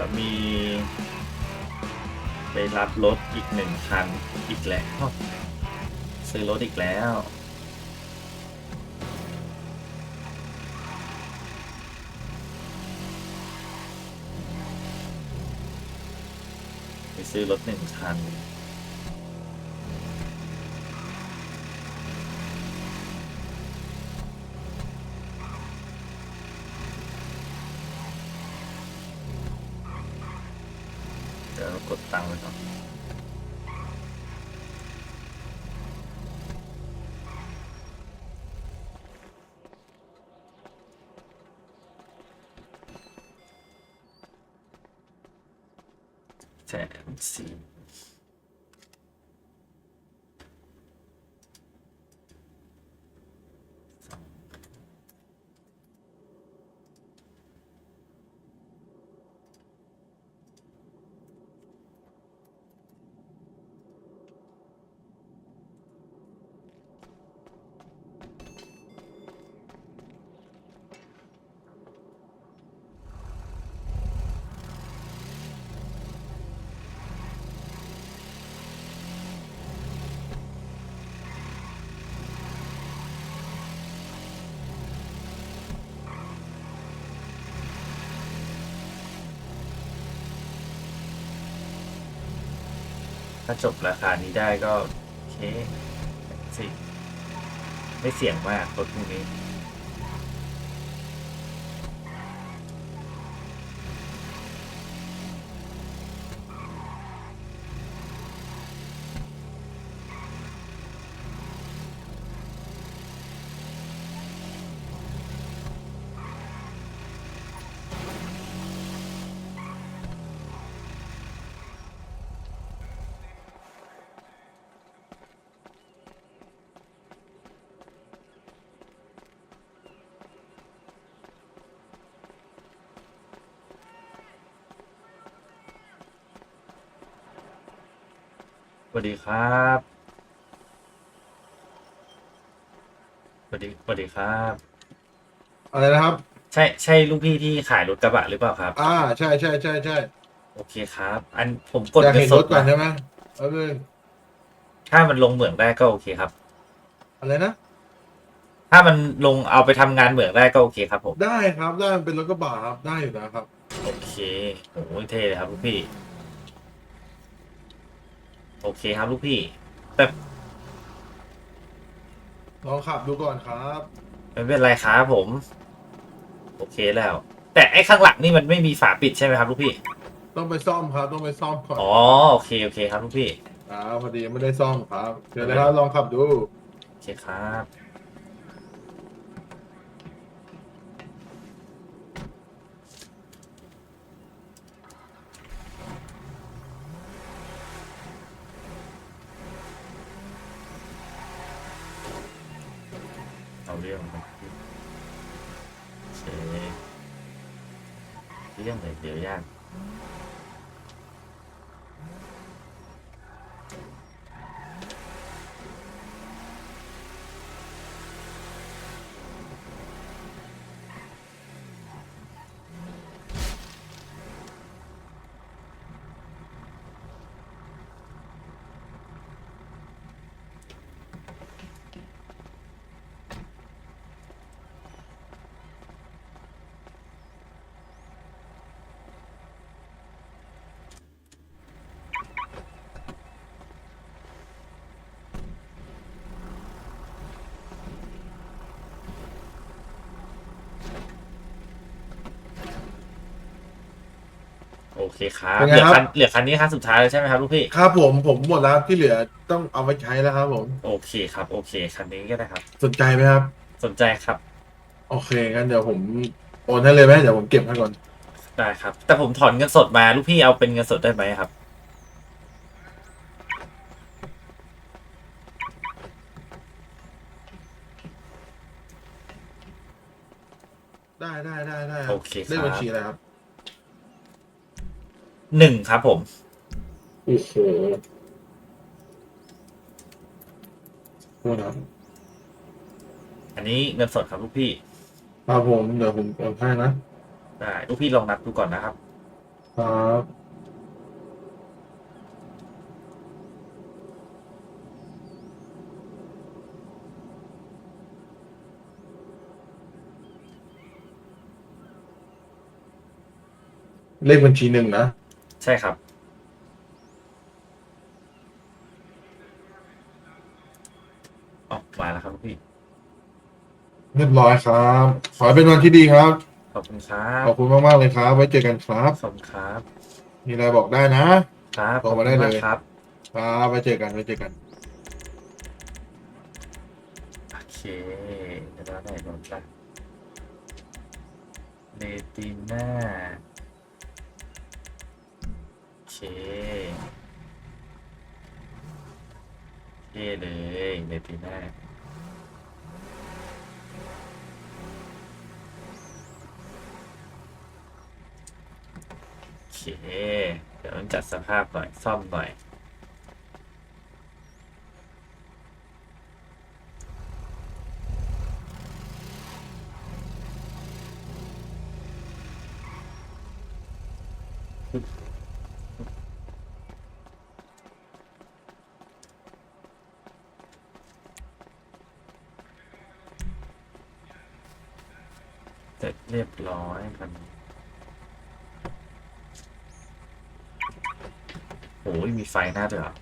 แล้วมี ไปรับรถอีกหนึ่งคันอีกแล้ว ซื้อรถอีกแล้ว ไปซื้อรถหนึ่งคัน เดี๋ยวเรา กดตังค์ไปก่อนแสนสี่ ถ้าจบราคานี้ได้ก็โอเคสิไม่เสี่ยงมากรถพวกนี้ สวัสดีครับสวัสดีสวัสดีครับ อะไรนะครับ ใช่ใช่ลูกพี่ที่ขายรถกระบะหรือเปล่าครับ อ่า ใช่ใช่ใช่ใช่โอเคครับ อันผมกดอยากเงิเห็นนสรดถก่อนนะใช่ไหมเอาเลยถ้ามันลงเหมืองได้ก็โอเคครับ อะไรนะ ถ้ามันลงเอาไปทำงานเหมืองได้ก็โอเคครับผม ได้ครับได้มันเป็นรถกระบะครับได้อยู่นะครับ โอเคโอ้ยเท่เลยครับลูกพี่ โอเคครับลูกพี่ แต่ลองขับดูก่อนครับ ไม่เป็นไรครับผม โอเคแล้ว แต่ไอ้ข้างหลังนี่มันไม่มีฝาปิดใช่ไหมครับลูกพี่ ต้องไปซ่อมครับ ต้องไปซ่อมก่อนอ๋อโอเคโอเคครับลูกพี่อ่าพอดียังไม่ได้ซ่อมครับ เดี๋ยวนะครับลองขับดู โอเคครับ เรื่องมันโอเคเรื่องไหนเดี๋ยวยาก โอเคครับเป็นเหไงลือครับ คันเหลือคันนี้คันสุดท้ายแล้วใช่ไหมครับลูกพี่ ครับผมผมหมดแล้วที่เหลือต้องเอาไปใช้แล้วครับผมโอเคครับ โอเคคันนี้ก็ได้ครับ สนใจไหมครับ สนใจครับ โอเคงั้นเดี๋ยวผมโอนให้เลยไหมเดี๋ยวผมเก็บให้ก่อนได้ครับ แต่ผมถอนเงินสดมาลูกพี่เอาเป็นเงินสดได้ไหมครับ ได้ได้ได้ได้รับโอเคครับ เลขบัญชีอะไรครับ หนึ่งครับผมโอ้โหโทษนะครับอันนี้เงินสดครับลูกพี่ครับผมเดี๋ยวผมโอนให้นะได้ลูกพี่ลองนับดูก่อนนะครับ ครับเลขบัญชีหนึ่งนะ ใช่ครับ ออกมาแล้วครับพี่ เรียบร้อยครับ ขอให้เป็นวันที่ดีครับ ขอบคุณครับ ขอบคุณมาก ๆ เลยครับ ไว้เจอกันครับ ขอบคุณครับ มีอะไรบอกได้นะ ครับโทรมาได้เลย ขอบคุณกครับ ครับไว้เจอกันไว้เจอกัน โอเคเดี๋ยวเราไหนโดนละเลติน่าโอ เคเท่เลยเลติน่าโอเค เดี๋ยวต้องจัดสภาพหน่อย ซ่อมหน่อย เรียบร้อยครับโอ้ยมีไฟหน้าด้วยเหรอ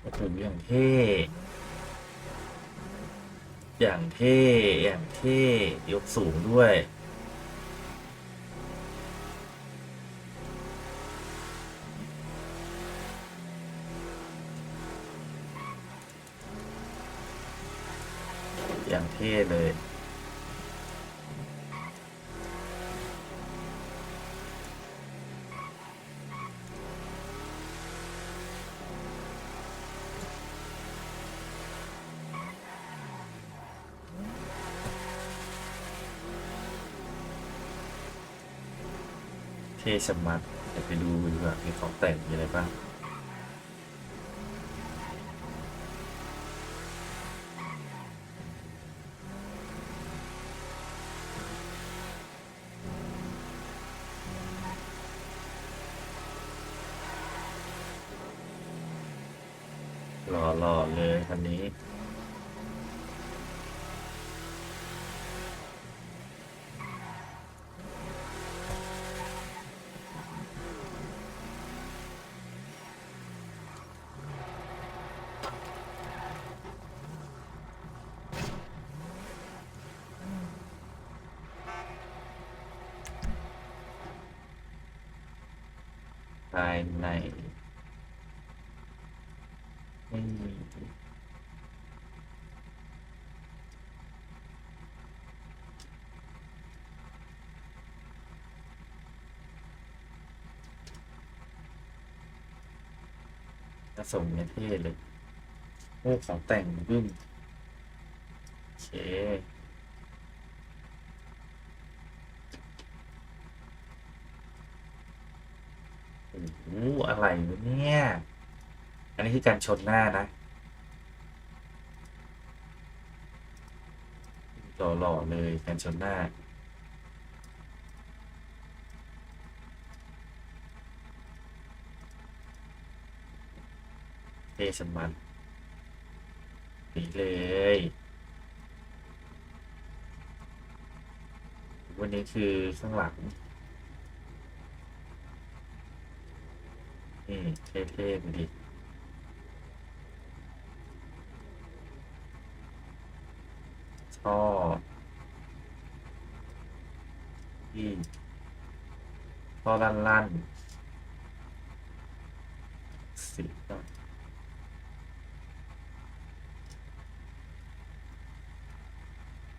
โอ้โหอย่างเท่ อย่างเท่ อย่างเท่ ยกสูงด้วย อย่างเท่เลย เท่ชะมัดเดี๋ยวไปดูดีกว่ามีของแต่งมีอะไรบ้างหล่อๆเลยคันนี้ ภายในไม่มีผสมเนี่ยเท่เลยโอ้ของแต่งบึ้มโอเค โอ้โห อะไรเนี่ย อันนี้คือการชนหน้านะหล่อๆเลยการชนหน้าเทสมันนี่เลยวันนี้คือข้างหลัง นี่ เท่ๆดูดิชอบนี่พอลั่นลั่นสีก็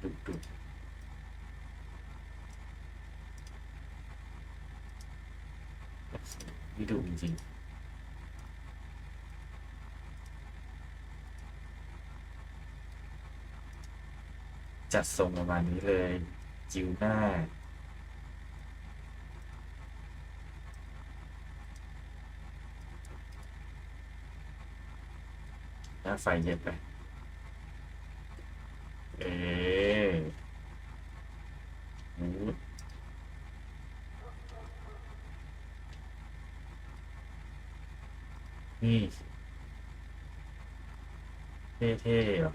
ดุดุนี่ดูจริง จัดทรงประมาณนี้เลย จิวหน้า หน้าไฟเย็นไป เออหูด นี่เท่ๆว่ะ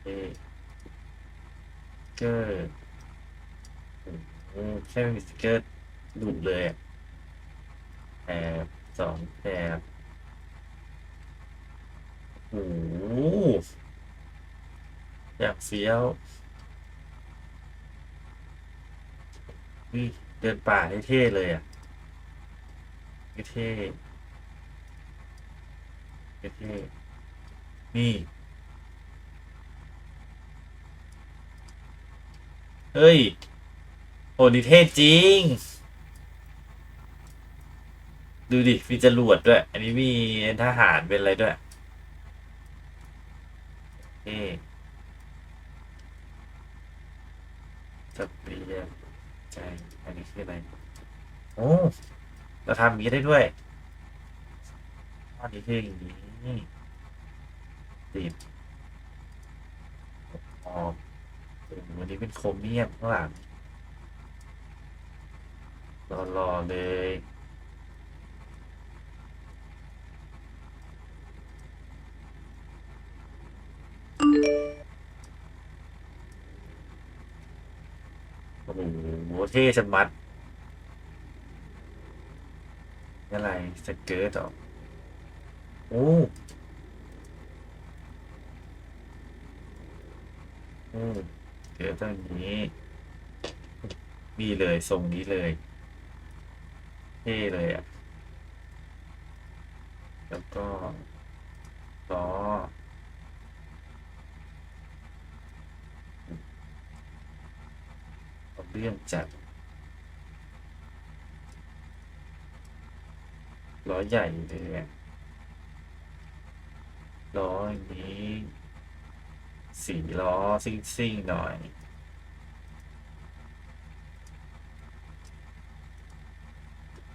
เท่เก อร์แค่มีสติกเกอร์หลุเลยแอบสองแอบโอ้โหอยากเฟี้ยวนี่เดินป่าเท่ๆเลยอะเท่ๆเท่ๆนี่ เฮ้ยโอ้นี่เท่จริง ดูดิ มีจรวดด้วย อันนี้มีทหารเป็นอะไรด้วยเท่สเปียร์ใช่อันนี้คืออะไร โอ้เราทำอย่างนี้ได้ด้วยอันนี้คืออย่างนี้ติดอ๋อ วันนี้เป็นโครเมียมข้างหลังรอๆเลยโอ้โหเท่ชะมัด อะไรสเกิร์ตเหรอโอ้โอ้ เกิร์ตตัวนี้ นี่เลยทรงนี้เลยเท่เลยอะ แล้วก็ล้อเรื่องจัดล้อใหญ่เลยล้ออย่างนี้ สี่ล้อซิ่งๆหน่อย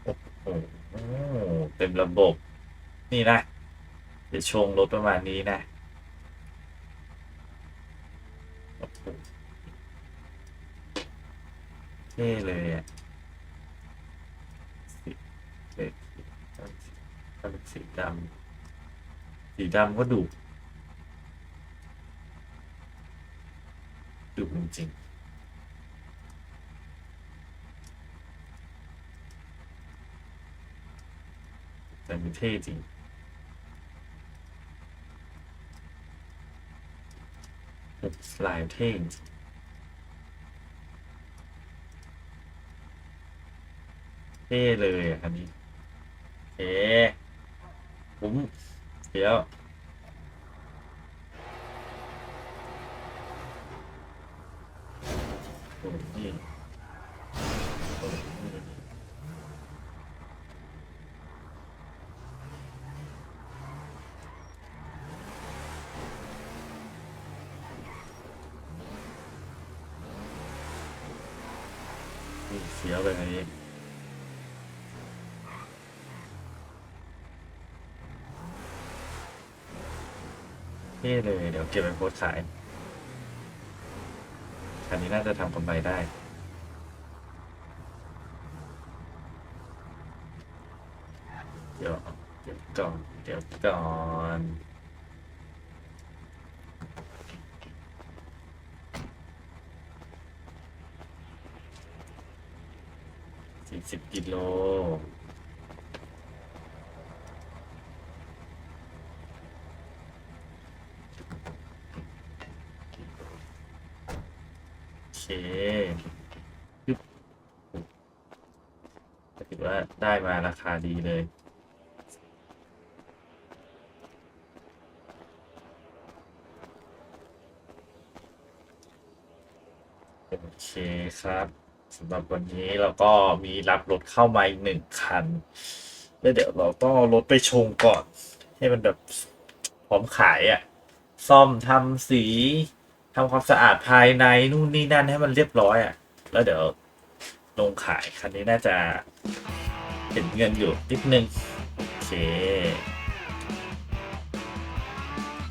โอ้โหเต็มระบบ นี่นะจะชงรถประมาณนี้นะโอ้โหเท่เลยอะสีเด็กสีดำสีดำก็ดุดุจ ริง ๆแต่มันเท่จริง ลายเท่จริงเท่เลยอะอันนี้เอ๊ผมเดี๋ยว เสียวแบบนี้เท่เลย เดี๋ยวเก็บไปโพสต์ขาย คันนี้น่าจะทำกำไรได้ เดี๋ยวเดี๋ยวก่อนเดี๋ยวก่อนสี่สิบกิโล โอเคยึบก็ถือว่า ได้มาราคาดีเลย โอเคครับสำหรับวันนี้เราก็มีรับรถเข้ามาอีกหนึ่งคันแล้วเดี๋ยวเราต้องเอารถไปชงก่อน ให้มันแบบพร้อมขายอะ่ะ ซ่อมทำสีทำความสะอาดภายในนู่นนี่นั่นให้มันเรียบร้อยอะ่ะ แล้วเดี๋ยวลงขายคันนี้น่าจะ เห็นเงินอยู่นิดนึงโอเค